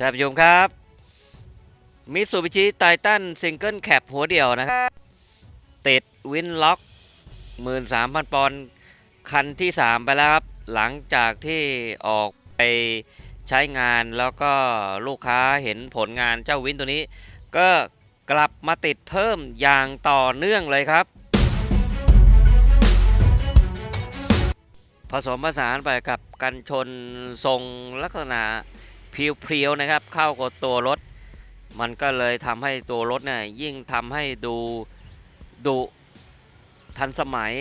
ท่านผู้ชมครับมิสูบิชิไททันซิงเกิลแคปหัวเดี่ยวนะครับติดวินล็อก 13,000 ปอนด์คันที่ 3 ไปแล้วครับ หลังจากที่ออกไปใช้งานแล้วก็ลูกค้าเห็นผลงานเจ้าวินตัวนี้ ก็กลับมาติดเพิ่มอย่างต่อเนื่องเลยครับ ผสมผสานไปกับกันชนทรงลักษณะ เพียวๆนะครับ เข้ากับตัวรถ มันก็เลยทำให้ตัวรถเนี่ยยิ่งทำให้ดูดุทันสมัย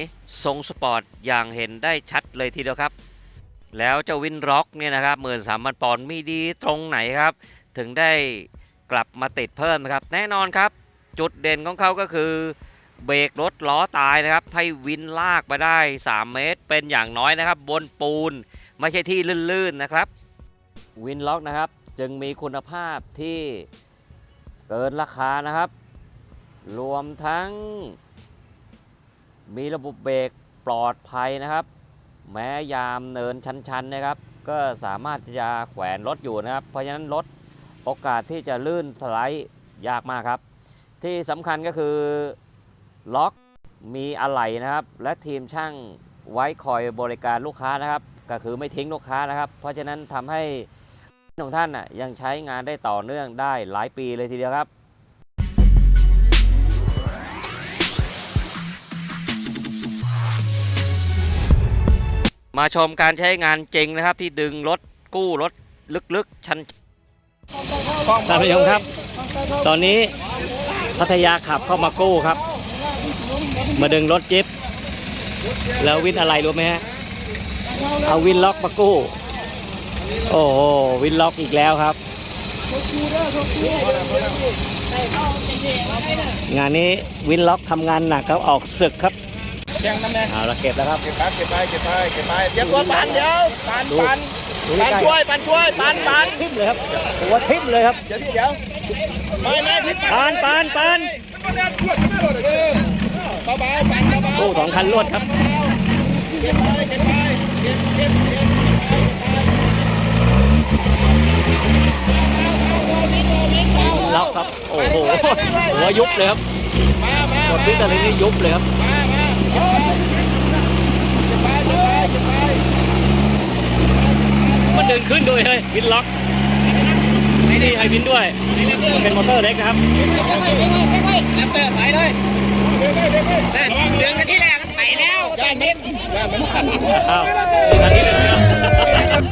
ทรงสปอร์ตอย่างเห็นได้ชัดเลยทีเดียวครับ แล้วเจ้าวินร็อกเนี่ยนะครับหมื่นสามพันปอนด์มีดีตรงไหนครับ ถึงได้กลับมาติดเพิ่มนะครับ แน่นอนครับ จุดเด่นของเขาก็คือ เบรกรถล้อตายนะครับ ให้วินลากไปได้ 3 เมตรเป็นอย่างน้อยนะครับ บนปูน ไม่ใช่ที่ลื่นๆนะครับ วินล็อกนะครับ จึงมีคุณภาพที่เกินราคานะครับ รวมทั้ง มีระบบเบรกปลอดภัยนะครับ แม้ยามเนินชันๆนะครับ ก็สามารถจะแขวนรถอยู่นะครับ เพราะฉะนั้นรถโอกาสที่จะลื่นสไลด์ยากมากครับ ที่สำคัญก็คือล็อกมีอะไหล่นะครับ และทีมช่างไว้คอยบริการลูกค้านะครับ ก็คือไม่ทิ้งลูกค้านะครับ เพราะฉะนั้นทำให้ ของท่านน่ะยังใช้งานได้ต่อเนื่องได้หลายปีเลยทีเดียวครับมาชมการใช้งานจริงนะครับที่ดึงรถกู้รถลึกๆ ชันท่านผู้ชมครับ ตอนนี้พัทยาขับเข้ามากู้ครับ มาดึงรถจิ๊บแล้ววินอะไรรู้ไหมฮะเอาวินล็อกมากู้ โอ้โหวินล็อกอีกแล้วครับ งานนี้วินล็อกทำงานหนักครับออกศึกครับแจ้งตำแหน่งเอาละเก็บแล้วครับ เก็บไปเก็บไปเก็บไปเก็บไปเตรียมตัวปันเดี๋ยวปันดูปันดูปันใกล้ช่วยปันช่วยปันปันทิ่มเลยครับหัวทิ่มเลยครับเดี๋ยวที่เดี๋ยวไม่ไม่พิษปานปานปานเบาเบาๆปันเบาเบากู้สองคันรวดครับเก็บไปเก็บไปเก็บเก็บเก็บ ล็อกครับโอ้โหหัวยุบเลยครับมามาหมดวิตามินนี่ยุบเลยครับมันเดินขึ้นด้วยเลยวินล็อกไม่ดีไฮวินด้วยเป็นมอเตอร์เล็กนะครับน้ำเติมไปเลยเดือนกันที่แรกไปแล้วย่านนิดย่านมันอ้าวนี่คันนี้เลยนะครับ